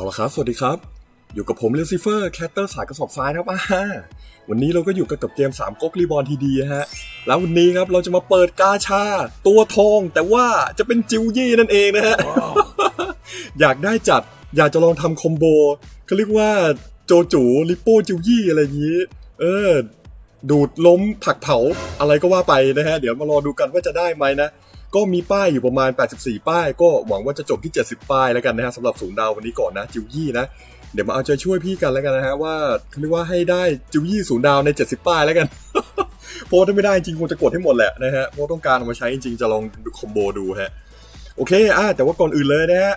เอาละครับ สวัสดีครับ อยู่กับผมเลซิเฟอร์แคตเตอร์สายกระสอบทรายครับอ่าวันนี้เราก็อยู่กันกับเกม3ก๊กรีบอลทีดีฮะ แล้ววันนี้ครับเราจะมาเปิดกาชา ตัวทอง แต่ว่าจะเป็นจิวยี่นั่นเองนะฮะ อยากได้จัด อยากจะลองทำคอมโบเขาเรียกว่าโจจูลิปโป้จิวยี่อะไรอย่างนี้ เออ ดูดล้มผักเผาอะไรก็ว่าไปนะฮะ เดี๋ยวมารอดูกันว่าจะได้ไหมนะ ก็มีป้ายอยู่ประมาณ 84 ป้าย ก็หวังว่าจะจบที่ 70 ป้ายแล้วกันนะฮะสำหรับศูนย์ดาววันนี้ก่อนนะจิวยี่นะเดี๋ยวมาเอาใจช่วยพี่กันแล้วกันนะฮะว่าเรียกว่าให้ได้จิวยี่ศูนย์ดาวใน 70 ป้ายแล้วกันเพราะถ้าไม่ได้จริงคงจะกดให้หมดแหละนะฮะเพราะต้องการเอามาใช้จริงจะลองคอมโบดูฮะโอเคอะแต่ว่าก่อนอื่นเลยนะฮะ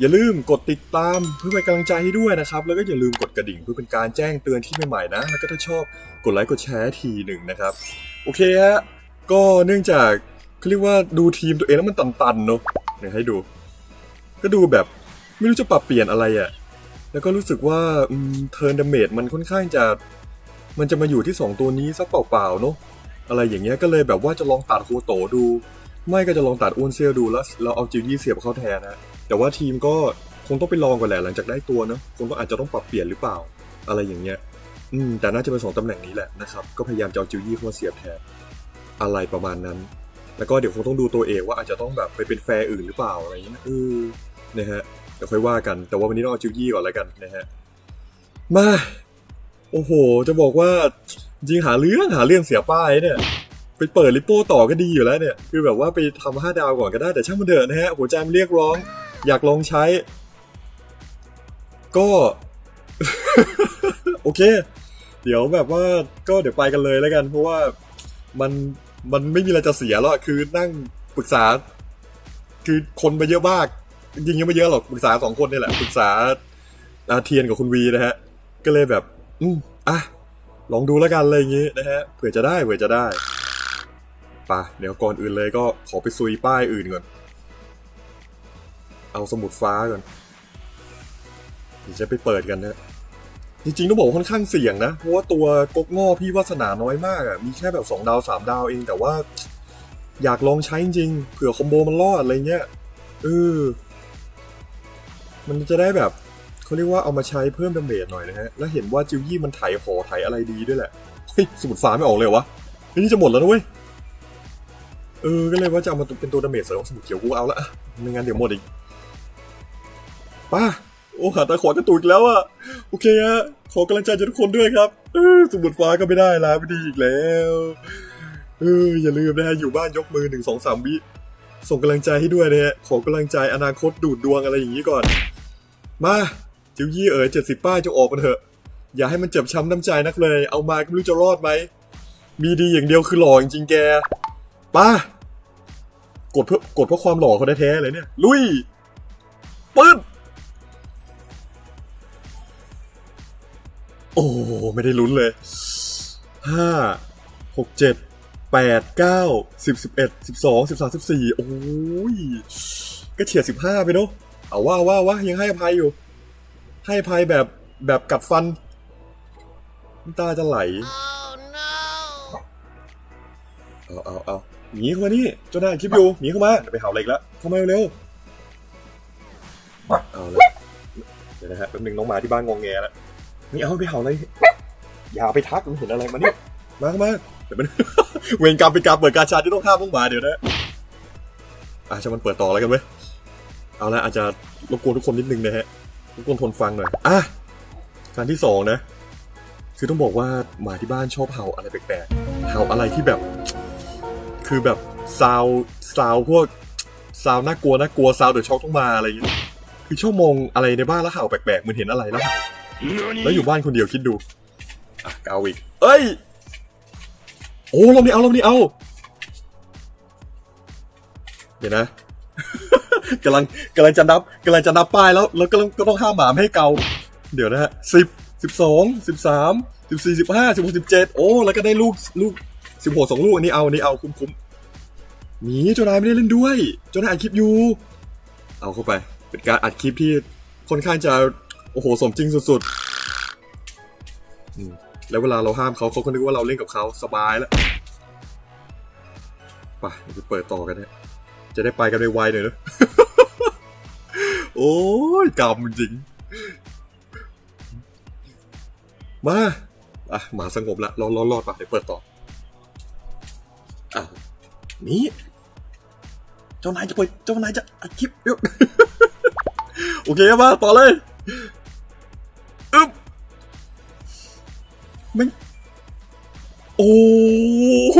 อย่าลืมกดติดตามเพื่อเป็นกำลังใจให้ด้วยนะครับ แล้วก็อย่าลืมกดกระดิ่งเพื่อเป็นการแจ้งเตือนที่ใหม่ๆนะ แล้วก็ถ้าชอบกดไลค์กดแชร์ทีหนึ่งนะครับ โอเคฮะก็เนื่องจาก เขาเรียกว่าดูทีมตัวเองแล้วมันตันๆเนอะเดี๋ยวให้ดู ก็ดูแบบไม่รู้จะปรับเปลี่ยนอะไรอะ่ะ แล้วก็รู้สึกว่าเทิร์นดาเมจมันค่อนข้างจะ มันจะมาอยู่ที่ 2 ตัวนี้สักเปล่าๆเนอะอะไรอย่างเงี้ยก็เลยแบบว่าจะลองตัดโคโตดู ไม่ก็จะลองตัดอ้วนเซลดูแล้วเราเอาจิวยี่เสียบเข้าแทนนะแต่ว่าทีมก็คงต้องไปลองก่อนแหละหลังจากได้ตัวเนอะคงต้องอาจจะต้องปรับเปลี่ยนหรือเปล่า อะไรอย่างเงี้ยอืมแต่น่าจะเป็นสองตำแหน่งนี้แหละนะครับ ก็พยายามจะเอาจิวยี่เข้ามาเสียบแทนอะไรประมาณนั้น แล้วก็เดี๋ยวคงต้องดูตัวเองว่าอาจจะต้องแบบไปเป็นแฟร์อื่นหรือเปล่าอะไรอย่างเงี้ยเออนะฮะเดี๋ยวค่อยว่ากัน แต่ว่าวันนี้ต้องเอาจิวยี่ก่อนแล้วกันนะฮะมาโอ้โห จะบอกว่าจริงหาเรื่องหาเรื่องเสียป้ายเนี่ยไปเปิดลิปโป้ต่อก็ดีอยู่แล้วเนี่ยคือแบบว่าไปทำห้าดาวก่อนก็ได้แต่ช่างมันเถอะนะฮะหัวใจมันเรียกร้อง อยากลองใช้ ก็ โอเค เดี๋ยวแบบว่าก็เดี๋ยวไปกันเลยแล้วกัน เพราะว่ามัน มันไม่มีอะไรจะเสียแล้วคือนั่งปรึกษา คือคนมาเยอะมากจริงๆยังไม่เยอะหรอกปรึกษาสองคนนี่แหละปรึกษาอาเทียนกับคุณวีนะฮะ ก็เลยแบบ อืมอะลองดูแล้วกันอะไรอย่างงี้นะฮะเผื่อจะได้เผื่อจะได้ปะเดี๋ยวก่อนอื่นเลยก็ขอไปซุยป้ายอื่นก่อน เอาสมุดฟ้าก่อนเดี๋ยวจะไปเปิดกันนะ จริงๆต้องบอกค่อนข้างเสี่ยงนะ เพราะว่าตัวกกง้อพี่วาสนาน้อยมากอะ่ะมีแค่แบบสองดาวสามดาวเอง แต่ว่าอยากลองใช้จริงเผื่อคอมโบมันรอดอะไรเงี้ยเออมันจะได้แบบเขาเรียกว่าเอามาใช้เพิ่มดาเมจหน่อยนะฮะ แล้วเห็นว่าจิวยี่มันไถหอไถอะไรดีด้วยแหละเฮ้ยสมุดฟ้าไม่ออกเลยวะนี่จะหมดแล้วนะเว้ยเออก็เลยว่าจะเอามาเป็นตัวดาเมจเสริมของสมุดเขียวกูเอาละไม่งั้นเดี๋ยวหมดอีกป้า โอ้หาตาขวากระตุกอีกแล้วอะโอเคฮะขอกำลังใจจากทุกคนด้วยครับออสมุดฟ้าก็ไม่ได้ลาไม่ดีอีกแล้วเอออย่าลืมนะฮะอยู่บ้านยกมือหนึ่งสองสามวิส่งกำลังใจให้ด้วยนะฮะขอกำลังใจอนาคตดูดดวงอะไรอย่างนี้ก่อน มาจิ๋วยี่เอ๋ยเจ็ดสิบป้ายจะออกมาเถอะ อย่าให้มันเจ็บช้ำน้ำใจนักเลย เอามาก็ไม่รู้จะรอดไหมมีดีอย่างเดียวคือหล่อจริงๆแกป้ากดเพื่อกดเพราะความหล่อเขาแท้ๆเลยเนี่ย ลุยปื้น โอ้ไม่ได้ลุ้นเลยห้าหกเจ็ดแปดเก้าสิบสิบเอ็ดสิบสองสิบสามสิบสี่โอ้ยก็เฉียดสิบห้าไปเนาะเอาว่าว่าว่ายังให้อภัยอยู่ ให้อภัยแบบแบบกัดฟันน้ำตาจะไหล เอาเอาเอาหนีเข้ามานี่เจ้านายคลิปอยู่หนีเข้ามาไปเห่าอะไรอีกแล้วเข้ามาเร็วเอาละเดี๋ยวนะฮะแป๊บนึงน้องหมาที่บ้านงองแงแล้ว นี่เอาไปเห่าอะไรอย่าไปทักมันเห็นอะไรมาเนี่ยมาเข้ามาเดี๋ยวมัน เวรกรรมเป็นการเปิดกาชาที่ต้องห้ามน้องมาเดี๋ยวนะอาจะมันเปิดต่อแล้วกันเว้ยเอาละอาจจะรบกวนทุกคนนิดนึงนะฮะรบกวนทนฟังหน่อยอะการที่สองนะ คือต้องบอกว่าหมาที่บ้านชอบเห่าอะไรแปลกๆเห่าอะไรที่แบบ คือแบบซาวซาวพวกซาวน่ากลัวน่ากลัวซาวเดือะช็อกต้องมาอะไรอย่างเงี้ยคือชอบมองอะไรในบ้านแล้วเห่าแปลกๆมือนเห็นอะไรแล้วเห่า แล้วอยู่บ้านคนเดียวคิดดูอะเอาอีก เอ้ย โอ้เรานี่เอาเรานี่เอา เดี๋ยวนะกำลังกำลังจะนับกำลังจะนับป้ายแล้ว แล้วก็ก็ต้องห้ามหมาไม่ให้เกา เดี๋ยวนะฮะสิบสิบสองสิบสามสิบสี่สิบห้าสิบหกสิบเจ็ดโอ้แล้วก็ได้ลูกลูกสิบหกสองลูกอันนี้เอาอันนี้เอาคุ้มคุ้มหมีเจ้านายไม่ได้เล่นด้วยเจ้านายอัดคลิปอยู่ เอาเข้าไป เป็นการอัดคลิปที่ค่อนข้างจะ โอ้โห สมจริงสุดๆ แล้วเวลาเราห้ามเขาเขาก็นึกว่าเราเล่นกับเขาสบายแล้วไปเปิดต่อกันเนะจะได้ไปกันไวๆหน่อยนะ โอ้ยกำจริง มาอะหมาสงบละรอรอรอดปะเดี๋ยวเปิดต่ออ้าวนี่เจ้านายจะเปิดเจ้านายจะอัดคลิปเดี๋ยวโอเคมาต่อเลย ไม่งโอ้โห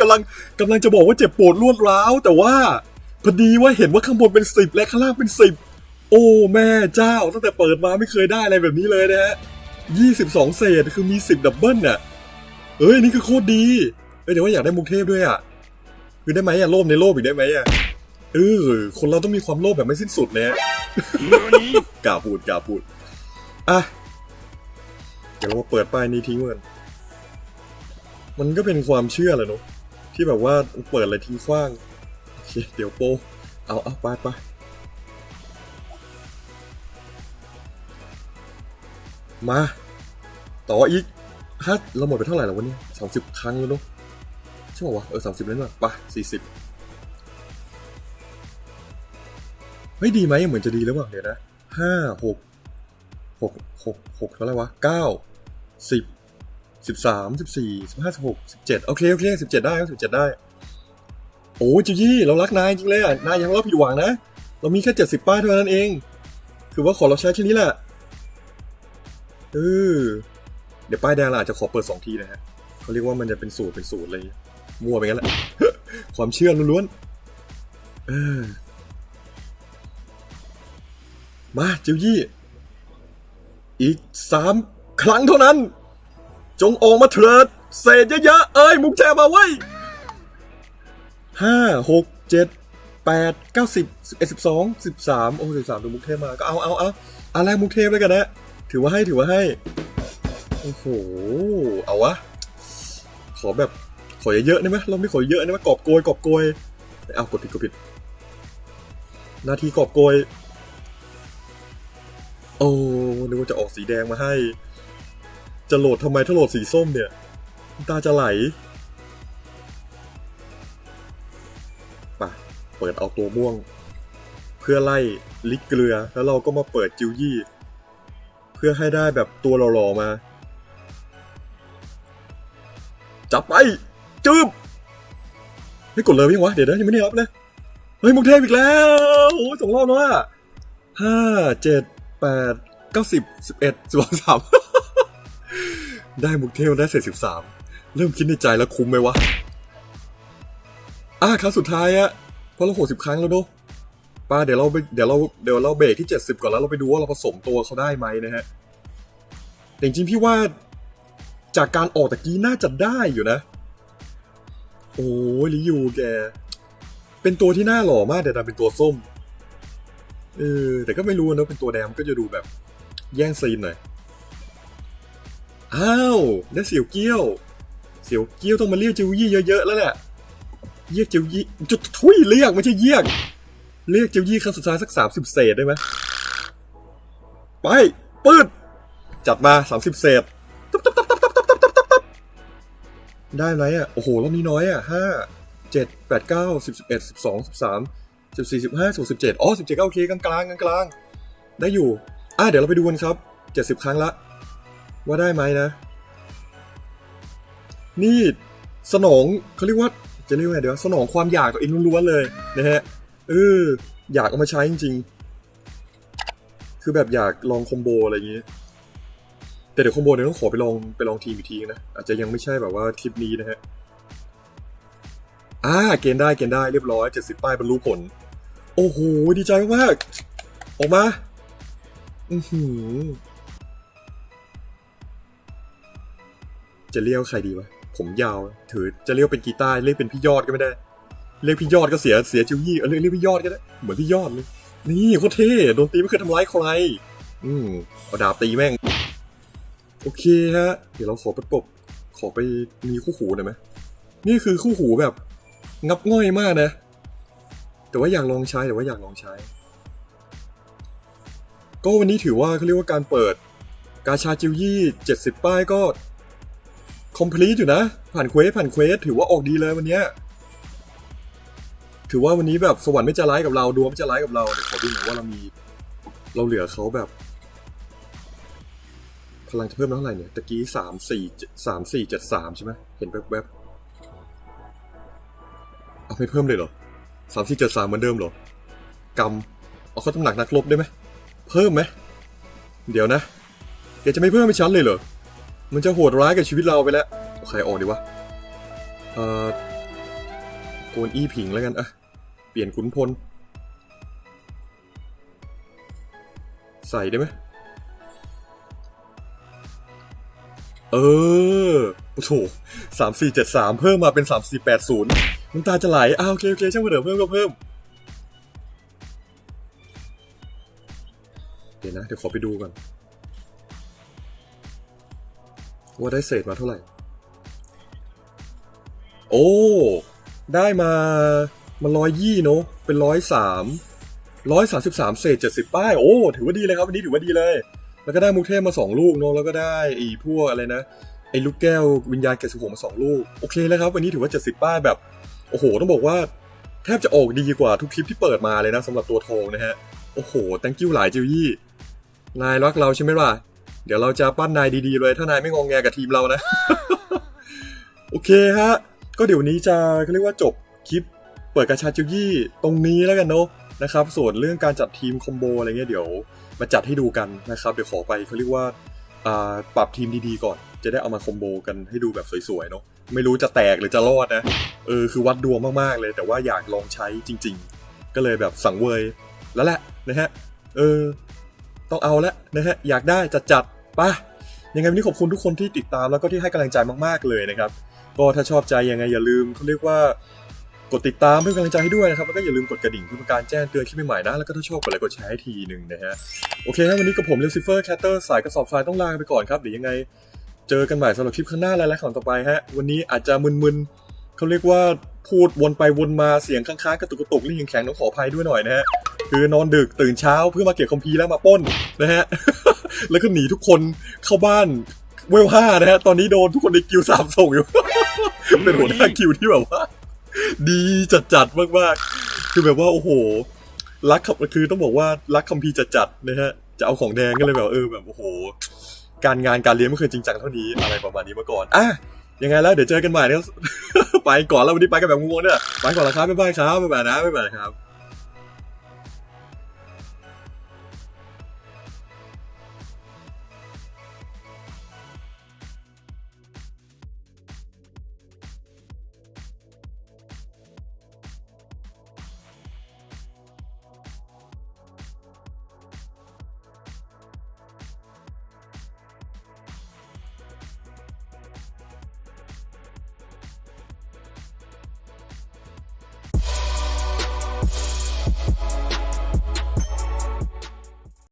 กำลังกำลังจะบอกว่าเจ็บปวดรวดร้าว แต่ว่าพอดีว่าเห็นว่าข้างบนเป็นสิบและข้างล่างเป็นสิบโอ้แม่เจ้า ตั้งแต่เปิดมาไม่เคยได้อะไรแบบนี้เลยนะฮะยี่สิบสองเศษคือมีสิบดับเบิลน่ะ เอ้ยนี่คือโคตรดีเอ้ยเดี๋ยวว่าอยากได้มุกเทพด้วยอะคือได้ไหมอะโลภในโลภอีกได้ไหมอะเออคนเราต้องมีความโลภแบบไม่สิ้นสุดนะฮะกล้าพูดกล้าพูดอะ เดี๋ยวเรามเปิดป้ายนี้ทิ้งมันมันก็เป็นความเชื่อแหละเนอะที่แบบว่าเปิดอะไรทิ้งขว้างเดี๋ยวโปเอาเอาไปไปมา ต่ออีกฮะเราหมดไปเท่าไหร่แล้ววะเนี่ยสามสิบครั้งแล้วเนอะใช่ป่าวะเออสามสิบแล้วเนอะไปสี่สิบไม่ดีไหมเหมือนจะดีแล้วว่ะเดี๋ยวนะห้าหก หกหกหกเท่าไหร่วะเก้าสิบสิบสามสิบสี่สิบห้าสิบหกสิบเจ็ดโอเคโอเคสิบเจ็ดได้สิบเจ็ดได้ โอ้จิยี่เรารักนายจริงเลยอะนายยังเราผิดหวังนะ เรามีแค่เจ็ดสิบป้ายเท่านั้นเอง คือว่าขอเราใช้แค่นี้แหละเออเดี๋ยวป้ายแดงเราอาจจะขอเปิดสองทีนะฮะเขาเรียกว่ามันจะเป็นสูตรเป็นสูตรเลยมั่วไปงั้นแหละความเชื่อล้วนๆมาจิวยี่ อีกสามครั้งเท่านั้น จงออกมาเถิดเศษเยอะๆเอ้ยมุกแจมาไว้ห้าหกเจ็ดแปดเก้าสิบสิบเอ็ดสิบสองสิบสามโอ้สิบสามดูมุกเทพมาก็เอาเอาเอาอันแรกมุกเทพแล้วกันนะถือว่าให้ถือว่าให้โอ้โหเอาวะขอแบบขอเยอะๆได้ไหมเราไม่ขอเยอะได้ไหมกอบโกยกอบโกยเอากดผิดกดผิดหนาทีกอบโกย โอ้นึกว่าจะออกสีแดงมาให้ จะโหลดทำไมถ้าโหลดสีส้มเนี่ย ตาจะไหลปะเปิดเอาตัวม่วง เพื่อไล่ลิกเกลือแล้วเราก็มาเปิดจิวยี่ เพื่อให้ได้แบบตัวหล่อๆมาจับไปจืบไม่กดเลยยังวะ เดี๋ยวนะยังไม่ได้รับเลยเฮ้ยมุกเทพอีกแล้วโอ้ยสองรอบแล้วห้าเจ็ด แปดเก้าสิบสิบเอ็ดสิบสองสามได้มุกเทพได้เศษสิบสามเริ่มคิดในใจแล้วคุ้มไหมวะ อะครั้งสุดท้ายอะเพราะเราหกสิบครั้งแล้วโดป้าเดี๋ยวเราไปเดี๋ยวเราเดี๋ยวเราเบรกที่เจ็ดสิบก่อนแล้วเราไปดูว่าเราผสมตัวเขาได้ไหมนะฮะแต่จริงพี่ว่าจากการออกตะกี้น่าจะได้อยู่นะ โอ้ยลิยูแก เป็นตัวที่น่าหล่อมากแต่ดันเป็นตัวส้ม เออแต่ก็ไม่รู้นะเป็นตัวแดงก็จะดูแบบ แย่งซีนหน่อย อ้าวได้เสี่ยวเกี้ยว เสี่ยวเกี้ยวต้องมาเรียกจิวยี่เยอะๆแล้วแหละเรียกจิวยี่จุดทุยเรียกไม่ใช่เรียก เรียกจิวยี่ครั้งสุดท้ายสักสามสิบเศษได้ไหมไปปืดจัดมาสามสิบเศษได้ไรอะ โอ้โหรอบนี้น้อยอะห้าเจ็ดแปดเก้าสิบสิบเอ็ดสิบสองสิบสาม สิบสี่สิบห้าสิบเจ็ดอ๋อสิบเจ็ดก็โอเคกลางกลางกลางกลางๆได้อยู่ อะเดี๋ยวเราไปดูกันครับเจ็ดสิบครั้งละ ว่าได้ไหมนะ นี่สนองเขาเรียกว่าจะเรียกว่าไงเดี๋ยวสนองความอยากตัวเองล้วนๆเลยนะฮะเอออยากเอามาใช้จริง ๆ คือแบบอยากลองคอมโบอะไรอย่างงี้ แต่เดี๋ยวคอมโบเนี่ยต้องขอไปลองไปลองทีมอีกทีนะอาจจะยังไม่ใช่แบบว่าคลิปนี้นะฮะ อ่าเกณฑ์ได้เกณฑ์ได้เรียบร้อยเจ็ดสิบป้ายบรรลุผล โอ้โห ดีใจมากออกมา อือหือ จะเรียกใครดีวะ ผมยาว ถือจะเรียกเป็นกีตาร์เรียกเป็นพี่ยอดก็ไม่ได้ เรียกพี่ยอดก็เสียเสียจิวยี่เออเรียกเรียกพี่ยอดก็ได้ เหมือนพี่ยอดเลย นี่โคตรเท่โดนตีไม่เคยทำร้ายใคร อืมเอาดาบตีแม่ง โอเคฮะ เดี๋ยวเราขอประกบขอไปมีคู่หูหน่อยไหมนี่คือคู่หูแบบ งับง่อยมากนะ แต่ว่าอยากลองใช้แต่ว่าอยากลองใช้ ก็วันนี้ถือว่าเขาเรียกว่าการเปิดกาชาจิวยี่เจ็ดสิบป้ายก็คอมพลีทอยู่นะ ผ่านเควสผ่านเควสถือว่าออกดีเลยวันเนี้ยถือว่าวันนี้แบบสวรรค์ไม่จะร้ายกับเราดวงไม่จะร้ายกับเราเดี๋ยวขอดูหน่อยว่าเรามีเราเหลือเขาแบบ พลังจะเพิ่มเท่าไหร่เนี่ยตะกี้สามสี่สามสี่เจ็ดสามใช่ไหมเห็นแวบๆ ไปเพิ่มเลยเหรอสามสี่เจ็ดสามเหมือนเดิมเหรอกำเอาเขาตำหนักนักรบได้ไหมเพิ่มไหมเดี๋ยวนะแกจะไม่เพิ่มให้ฉันเลยเหรอมันจะโหดร้ายกับชีวิตเราไปแล้วใครออกดีวะเอ่อโกนอี้ผิงแล้วกันอะเปลี่ยนขุนพล ใส่ได้ไหมเออโอ้โหสามสี่เจ็ดสามเพิ่มมาเป็นสามสี่แปดศูนย์ น้ำตาจะไหลอ้าวโอเคโอเคช่างมันเถอะเพิ่มก็เพิ่ม เดี๋ยวนะ เดี๋ยวขอไปดูก่อน ว่าได้เศษมาเท่าไหร่ โอ้ ได้มามาร้อยยี่เนอะเป็นร้อยสามร้อยสามสิบสามเศษเจ็ดสิบป้าย โอ้ ถือว่าดีเลยครับวันนี้ถือว่าดีเลย แล้วก็ได้มุกเทพมาสองลูกเนอะแล้วก็ได้ไอีพวกอะไรนะไอ้ลูกแก้ววิญญาณแกะสุโขมาสองลูก โอเคแล้วครับ วันนี้ถือว่าเจ็ดสิบป้ายแบบ โอ้โห ต้องบอกว่าแทบจะออกดีกว่าทุกคลิปที่เปิดมาเลยนะสำหรับตัวทองนะฮะ โอ้โห thank you หลายจิวยี่ นายรักเราใช่ไหมล่ะ เดี๋ยวเราจะปั้นนายดีๆเลย ถ้านายไม่งองแงกับทีมเรานะ โอเคฮะ ก็เดี๋ยวนี้จะเขาเรียกว่าจบคลิปเปิดกระชาจิวยี่ตรงนี้แล้วกันเนาะนะครับ ส่วนเรื่องการจัดทีมคอมโบอะไรเงี้ยเดี๋ยวมาจัดให้ดูกันนะครับ เดี๋ยวขอไปเขาเรียกว่าอ่าปรับทีมดีๆก่อน จะได้เอามาคอมโบกันให้ดูแบบสวยๆเนาะไม่รู้จะแตกหรือจะรอดนะเออคือวัดดวงมากๆเลย แต่ว่าอยากลองใช้จริง ๆ ก็เลยแบบสั่งเวยแล้วแหละนะฮะเออต้องเอาละนะฮะอยากได้จัดจัดๆป่ะยังไงวันนี้ขอบคุณทุกคนที่ติดตามแล้วก็ที่ให้กำลังใจมากๆเลยนะครับก็ถ้าชอบใจยังไงอย่าลืมเขาเรียกว่ากดติดตามเพื่อกำลังใจให้ด้วยนะครับแล้วก็อย่าลืมกดกระดิ่งเพื่อเป็นการแจ้งเตือนคลิปใหม่ๆนะแล้วก็ถ้าชอบกดไลค์กดแชร์ให้ทีหนึ่งนะฮะโอเคครับวันนี้กับผมเลซิเฟอร์แคตเตอร์สายกระสอบทรายต้องลาไปก่อนครับเดี๋ยวยังไง เจอกันใหม่สำหรับคลิปข้างหน้าและและของต่อไปฮะ วันนี้อาจจะมึนๆเขาเรียกว่าพูดวนไปวนมาเสียงค้างๆกระตุกกระตุกนี่ยังแข็งต้องขออภัยด้วยหน่อยนะฮะคือนอนดึกตื่นเช้าเพื่อมาเก็บคอมพีแล้วมาป้นนะฮะแล้วก็หนีทุกคนเข้าบ้านเวลห้านะฮะตอนนี้โดนทุกคนในกิวสามส่งอยู่ เป็นหัวหน้ากิวที่แบบว่า ดีจัดๆมากๆ คือแบบว่าโอ้โห รักครับคือต้องบอกว่ารักคัมภีจัดๆนะฮะจะเอาของแดงก็เลยแบบเออแบบโอ้โห การงานการเรียนไม่เคยจริงจังเท่านี้อะไรประมาณนี้มาก่อนอะยังไงแล้วเดี๋ยวเจอกันใหม่นะไปก่อนแล้ววันนี้ไปกันแบบงงเนี่ยไปก่อนละครับบ๊ายบายครับบ๊ายบายนะบ๊ายบายครับ